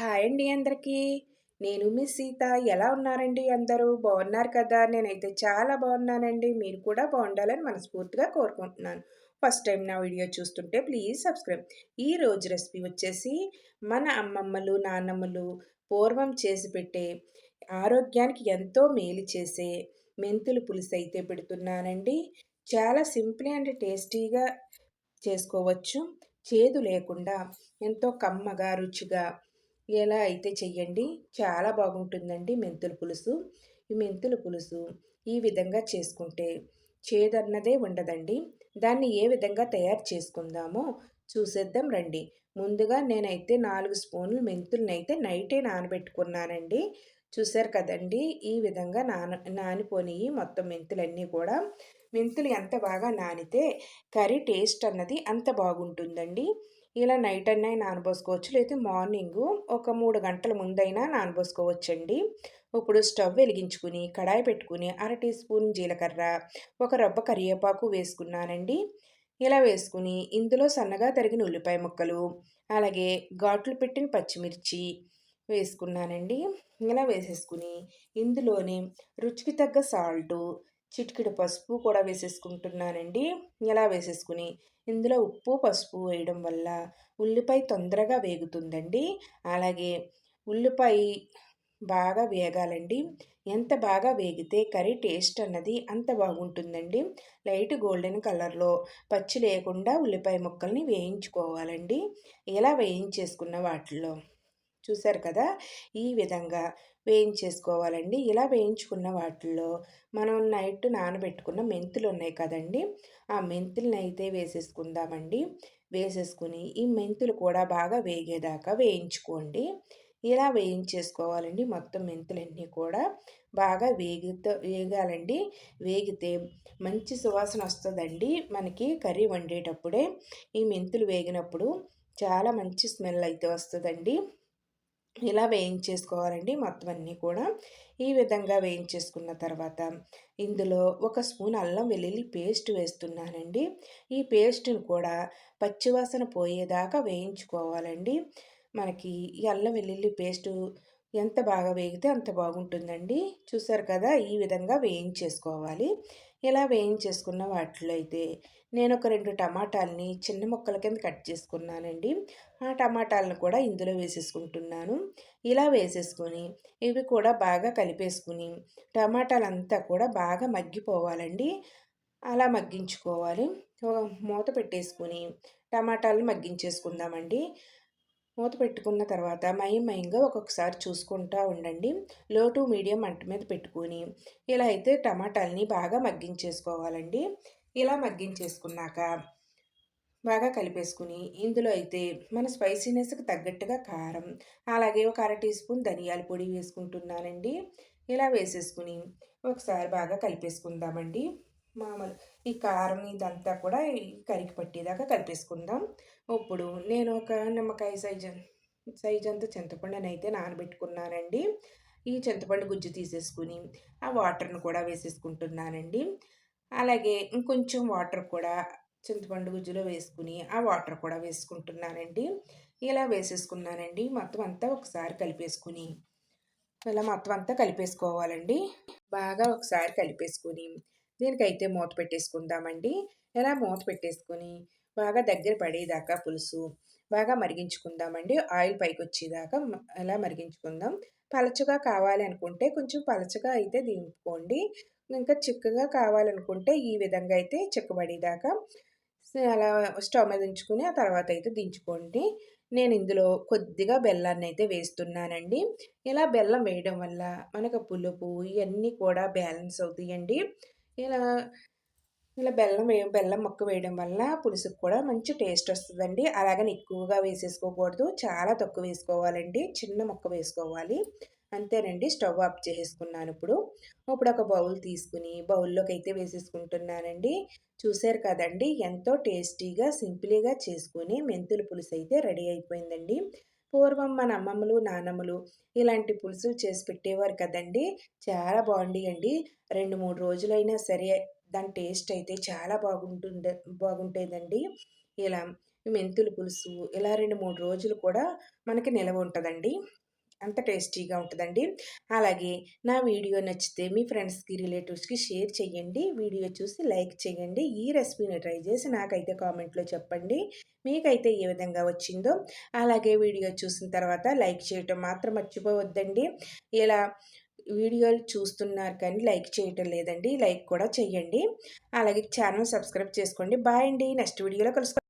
Hi అండి అందరికీ. నేను మీ సీత. ఎలా ఉన్నారండి అందరూ? బాగున్నారు కదా? నేనైతే చాలా బాగున్నానండి. మీరు కూడా బాగుండాలని మనస్ఫూర్తిగా కోరుకుంటున్నాను. ఫస్ట్ టైం నా వీడియో చూస్తుంటే ప్లీజ్ సబ్స్క్రైబ్. ఈ రోజు రెసిపీ వచ్చేసి మన అమ్మమ్మలు నాన్నమ్మలు పూర్వం చేసి పెట్టే ఆరోగ్యానికి ఎంతో మేలు చేసే మెంతులు పులుసు అయితే పెడుతున్నానండి. చాలా సింపుల్ అండ్ టేస్టీగా చేసుకోవచ్చు. చేదు లేకుండా ఎంతో కమ్మగా రుచిగా ఎలా అయితే చెయ్యండి చాలా బాగుంటుందండి మెంతుల పులుసు. ఈ మెంతుల పులుసు ఈ విధంగా చేసుకుంటే చేదన్నదే ఉండదండి. దాన్ని ఏ విధంగా తయారు చేసుకుందామో చూసేద్దాం రండి. ముందుగా నేనైతే నాలుగు స్పూన్లు మెంతులను అయితే నైటే నానబెట్టుకున్నానండి. చూసారు కదండి ఈ విధంగా నాన నానిపోనియి మొత్తం మెంతులన్నీ కూడా. మెంతులు ఎంత బాగా నానితే కర్రీ టేస్ట్ అన్నది అంత బాగుంటుందండి. ఇలా నైట్ అన్నా నానబోసుకోవచ్చు. లేదా మార్నింగ్ ఒక మూడు గంటల ముందైనా నానబోసుకోవచ్చండి. ఇప్పుడు స్టవ్ వెలిగించుకుని కడాయి పెట్టుకుని అర టీ స్పూన్ జీలకర్ర ఒక రబ్బ కరివేపాకు వేసుకున్నానండి. ఇలా వేసుకుని ఇందులో సన్నగా తరిగిన ఉల్లిపాయ ముక్కలు అలాగే ఘాట్లు పెట్టిన పచ్చిమిర్చి వేసుకున్నానండి. ఇలా వేసేసుకుని ఇందులోనే రుచికి తగ్గ సాల్టు చిటికెడు పసుపు కూడా వేసేసుకుంటున్నానండి. ఇలా వేసేసుకుని? ఇందులో ఉప్పు పసుపు వేయడం వల్ల ఉల్లిపాయ తొందరగా వేగుతుందండి. అలాగే ఉల్లిపాయ బాగా వేగాలండి. ఎంత బాగా వేగితే కర్రీ టేస్ట్ అన్నది అంత బాగుంటుందండి. లైట్ గోల్డెన్ కలర్లో పచ్చి లేకుండా ఉల్లిపాయ ముక్కల్ని వేయించుకోవాలండి. ఇలా వేయించేసుకున్న వాటిల్లో? చూసారు కదా! ఈ విధంగా వేయించేసుకోవాలండి. ఇలా వేయించుకున్న వాటిల్లో మనం నైట్ నానబెట్టుకున్న మెంతులు ఉన్నాయి కదండి. ఆ మెంతులను అయితే వేసేసుకుందామండి. వేసేసుకుని ఈ మెంతులు కూడా బాగా వేగేదాకా వేయించుకోండి. ఇలా వేయించేసుకోవాలండి మొత్తం మెంతులన్నీ కూడా. బాగా వేగితో వేగాలండి. వేగితే మంచి సువాసన వస్తుందండి. మనకి కర్రీ వండేటప్పుడే ఈ మెంతులు వేగినప్పుడు చాలా మంచి స్మెల్ అయితే వస్తుందండి. ఇలా వేయించేసుకోవాలండి మొత్తం అన్నీ కూడా. ఈ విధంగా వేయించేసుకున్న తర్వాత ఇందులో ఒక స్పూన్ అల్లం వెల్లుల్లి పేస్ట్ వేస్తున్నానండి. ఈ పేస్ట్ని కూడా పచ్చివాసన పోయేదాకా వేయించుకోవాలండి. మనకి ఈ అల్లం వెల్లుల్లి పేస్టు ఎంత బాగా వేగితే అంత బాగుంటుందండి. చూసారు కదా ఈ విధంగా వేయించేసుకోవాలి. ఇలా వేయించేసుకున్న వాటిలో అయితే నేను ఒక రెండు టమాటాలని చిన్న ముక్కల కింద కట్ చేసుకున్నానండి. ఆ టమాటాలను కూడా ఇందులో వేసేసుకుంటున్నాను. ఇలా వేసేసుకొని ఇవి కూడా బాగా కలిపేసుకుని టమాటాలంతా కూడా బాగా మగ్గిపోవాలండి. అలా మగ్గించుకోవాలి. మూత పెట్టేసుకుని టమాటాలను మగ్గించేసుకుందామండి. మూత పెట్టుకున్న తర్వాత మయం మయంగా ఒక్కొక్కసారి చూసుకుంటూ ఉండండి. లో టు మీడియం మంట మీద పెట్టుకుని ఇలా అయితే టమాటాలని బాగా మగ్గించేసుకోవాలండి. ఇలా మగ్గించేసుకున్నాక బాగా కలిపేసుకుని ఇందులో అయితే మన స్పైసీనెస్కి తగ్గట్టుగా కారం అలాగే ఒక అర టీ స్పూన్ ధనియాల పొడి వేసుకుంటున్నానండి. ఇలా వేసేసుకుని ఒకసారి బాగా కలిపేసుకుందామండి. మామూలు. ఈ కారం ఇదంతా కూడా కరికి పట్టేదాకా కలిపేసుకుందాం. ఇప్పుడు నేను ఒక నిమ్మకాయ సైజు సైజ్ అంత చింతపండుని అయితే నానబెట్టుకున్నానండి. ఈ చింతపండు గుజ్జు తీసేసుకుని ఆ వాటర్ను కూడా వేసేసుకుంటున్నానండి. అలాగే ఇంకొంచెం వాటర్ కూడా చింతపండు గుజ్జులో వేసుకుని ఆ వాటర్ కూడా వేసుకుంటున్నానండి. ఇలా వేసేసుకున్నానండి. మొత్తం అంతా ఒకసారి కలిపేసుకుని ఇలా మొత్తం అంతా కలిపేసుకోవాలండి. బాగా ఒకసారి కలిపేసుకుని దీనికైతే మూత పెట్టేసుకుందామండి. ఇలా మూత పెట్టేసుకొని బాగా దగ్గర పడేదాకా పులుసు బాగా మరిగించుకుందామండి. ఆయిల్ పైకి వచ్చేదాకా అలా మరిగించుకుందాం. పలచగా కావాలి అనుకుంటే కొంచెం పలచగా అయితే దింపుకోండి. ఇంకా చిక్కగా కావాలనుకుంటే ఈ విధంగా అయితే చిక్కబడేదాకా అలా స్టవ్ మీద ఉంచుకుని ఆ తర్వాత అయితే దించుకోండి. నేను ఇందులో కొద్దిగా బెల్లాన్ని అయితే వేస్తున్నానండి. ఇలా బెల్లం వేయడం వల్ల మనకు పులుపు ఇవన్నీ కూడా బ్యాలెన్స్ అవుతాయండి. ఇలా ఇలా బెల్లం వే బెల్లం మొక్క వేయడం వల్ల పులుసుకు కూడా మంచి టేస్ట్ వస్తుందండి. అలాగని ఎక్కువగా వేసేసుకోకూడదు. చాలా తక్కువ వేసుకోవాలండి. చిన్న మొక్క వేసుకోవాలి. అంతేనండి. స్టవ్ ఆఫ్ చేసేసుకున్నాను ఇప్పుడు. ఇప్పుడు ఒక బౌల్ తీసుకుని బౌల్లోకి అయితే వేసేసుకుంటున్నానండి. చూశారు కదండి. ఎంతో టేస్టీగా సింపుల్గా చేసుకుని మెంతుల పులుసు అయితే రెడీ అయిపోయిందండి. పూర్వం మన అమ్మమ్మలు నానమ్మలు ఇలాంటి పులుసులు చేసి పెట్టేవారు కదండి. చాలా బాగుండేయండి. రెండు మూడు రోజులైనా సరే దాని టేస్ట్ అయితే చాలా బాగుంటుండే బాగుంటుందండి. ఇలా మెంతులు మెంతుల పులుసు ఇలా రెండు మూడు రోజులు కూడా మనకి నిలవ ఉంటుందండి. అంత టేస్టీగా ఉంటుందండి. అలాగే నా వీడియో నచ్చితే మీ ఫ్రెండ్స్కి రిలేటివ్స్కి షేర్ చేయండి వీడియో చూసి లైక్ చేయండి ఈ రెసిపీని ట్రై చేసి నాకైతే కామెంట్లో చెప్పండి. మీకైతే ఏ విధంగా వచ్చిందో. అలాగే వీడియో చూసిన తర్వాత లైక్ చేయటం మాత్రం మర్చిపోవద్దండి. ఇలా వీడియోలు చూస్తున్నారు కానీ లైక్ చేయటం లేదండి. లైక్ కూడా చేయండి అలాగే ఛానల్ సబ్స్క్రైబ్ చేసుకోండి. బాయ్ అండి. నెక్స్ట్ వీడియోలో కలుసుకోండి